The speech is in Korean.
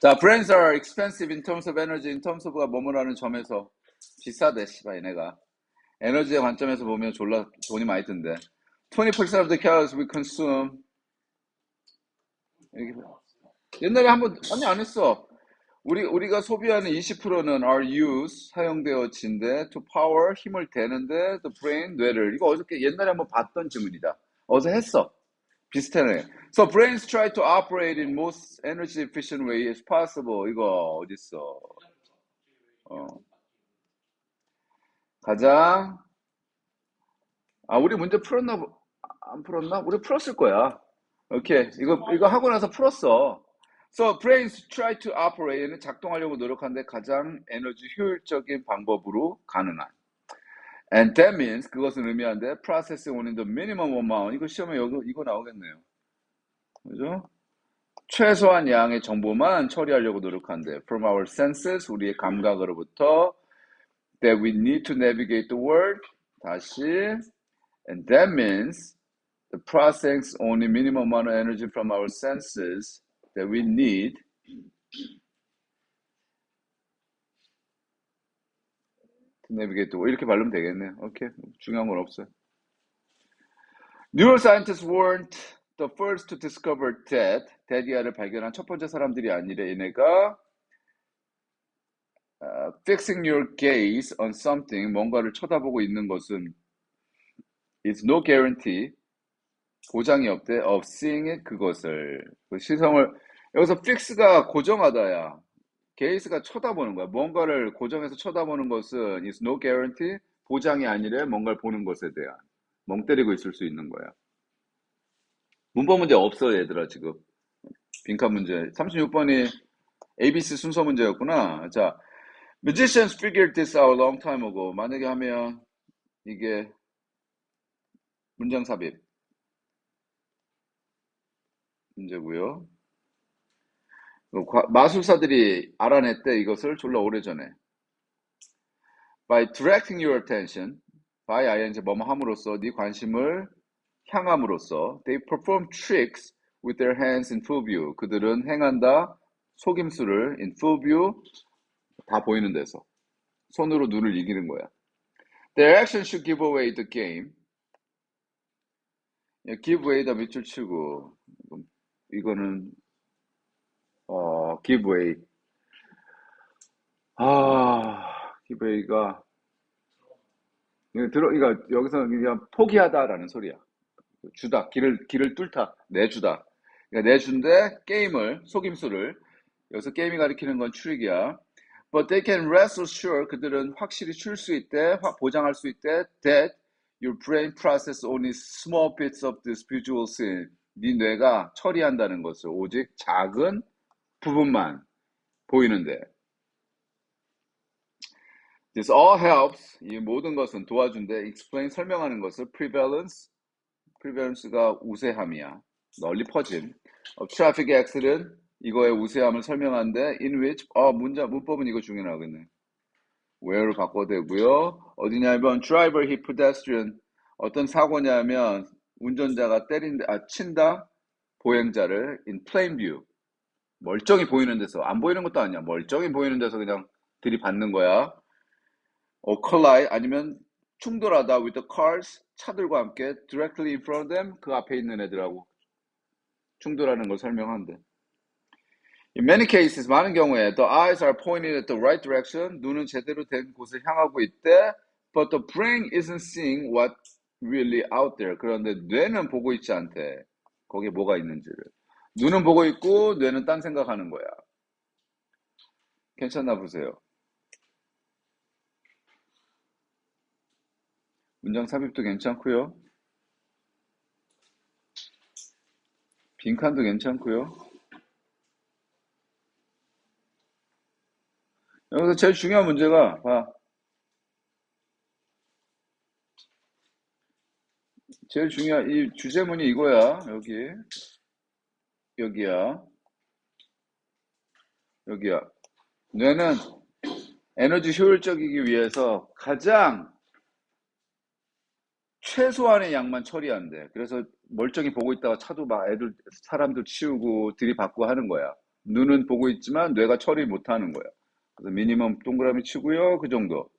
자, brains are expensive in terms of energy, in terms of가 뭐뭐라는 점에서 비싸대, 씨발, 얘네가. 에너지의 관점에서 보면 졸라 돈이 많이 든대. 20% of the calories we consume. 옛날에 한번 아니 안 했어. 우리 우리가 소비하는 20%는 are used 사용되어진데 to power 힘을 대는데 the brain 뇌를 이거 어저께 옛날에 한번 봤던 질문이다. 어제 했어. 비슷하네. So brains try to operate in most energy efficient way as possible. 이거 어딨어? 어. 가장 아 우리 문제 풀었나 보- 안 풀었나? 우리 풀었을 거야. 오케이 이거 이거 하고 나서 풀었어. So brains try to operate 작동하려고 노력하는데 가장 에너지 효율적인 방법으로 가능한. And that means 그것은 의미한데 processing only the minimum amount. 이거 시험에 여기 이거 나오겠네요. 그죠? 최소한 양의 정보만 처리하려고 노력한대. From our senses, 우리의 감각으로부터 that we need to navigate the world. 다시. And that means the process only minimum amount of energy from our senses that we need world. 이렇게 말하면 되겠네요. 오케이. 중요한 건 없어요. Neuroscientists weren't the first to discover that. 데디아를 발견한 첫 번째 사람들이 아니래. 얘네가 어, fixing your gaze on something, 뭔가를 쳐다보고 있는 것은 is no guarantee, 보장이 없대, of seeing it, 그것을. 그 시선을, 여기서 fix가 고정하다야. Gaze가 쳐다보는 거야. 뭔가를 고정해서 쳐다보는 것은 is no guarantee, 보장이 아니래, 뭔가를 보는 것에 대한. 멍 때리고 있을 수 있는 거야. 문법 문제 없어, 얘들아, 지금. 빈칸 문제. 36번이 ABC 순서 문제였구나. 자, Magicians figured this out long time ago. 만약에 하면 이게 문장 삽입 문제고요. 그 과- 마술사들이 알아냈대 이것을 졸라 오래전에. By directing your attention, by ing 뭐뭐 함으로써 네 관심을 향함으로써 they perform tricks with their hands in full view. 그들은 행한다 속임수를 in full view 다 보이는 데서 손으로 눈을 이기는 거야. Their action should give away the game. 예, give away다 밑줄 치고 이거는 away. 아 away가 이거 들어 이거 여기서 그냥 포기하다라는 소리야. 주다 길을 길을 뚫다 내주다. 그러니까 내준데 게임을 속임수를 여기서 게임이 가리키는 건 트릭이야. But they can rest assured 그들은 확실히 출 수 있대, 확 보장할 수 있대 that your brain process only small bits of this visual scene. 네 뇌가 처리한다는 것을 오직 작은 부분만 보이는데. This all helps. 이 모든 것은 도와준대. Explain 설명하는 것을 prevalence. prevalence가 우세함이야. 널리 퍼짐. Of traffic accident. 이거의 우세함을 설명하는데 in which 어 문자 문법은 이거 중에 나오겠네. where로 바꿔도 되고요. 어디냐면 driver hit pedestrian 어떤 사고냐면 운전자가 때린다 아 친다 보행자를 in plain view 멀쩡히 보이는 데서 안 보이는 것도 아니야. 멀쩡히 보이는 데서 그냥 들이받는 거야. or collide 아니면 충돌하다 with the cars 차들과 함께 directly in front of them 그 앞에 있는 애들하고 충돌하는 걸 설명한대. In many cases, 많은 경우에 the eyes are pointed at the right direction. 눈은 제대로 된 곳을 향하고 있대. But the brain isn't seeing what really out there. 그런데 뇌는 보고 있지 않대. 거기에 뭐가 있는지를. 눈은 보고 있고 뇌는 딴 생각하는 거야. 괜찮나 보세요. 문장 삽입도 괜찮고요. 빈칸도 괜찮고요. 여기서 제일 중요한 문제가 봐. 제일 중요한 이 주제문이 이거야. 여기. 여기야. 여기야. 뇌는 에너지 효율적이기 위해서 가장 최소한의 양만 처리한대. 그래서 멀쩡히 보고 있다가 차도 막 애들 사람도 치우고 들이받고 하는 거야. 눈은 보고 있지만 뇌가 처리 못 하는 거야. 그래서 미니멈 동그라미 치고요. 그 정도.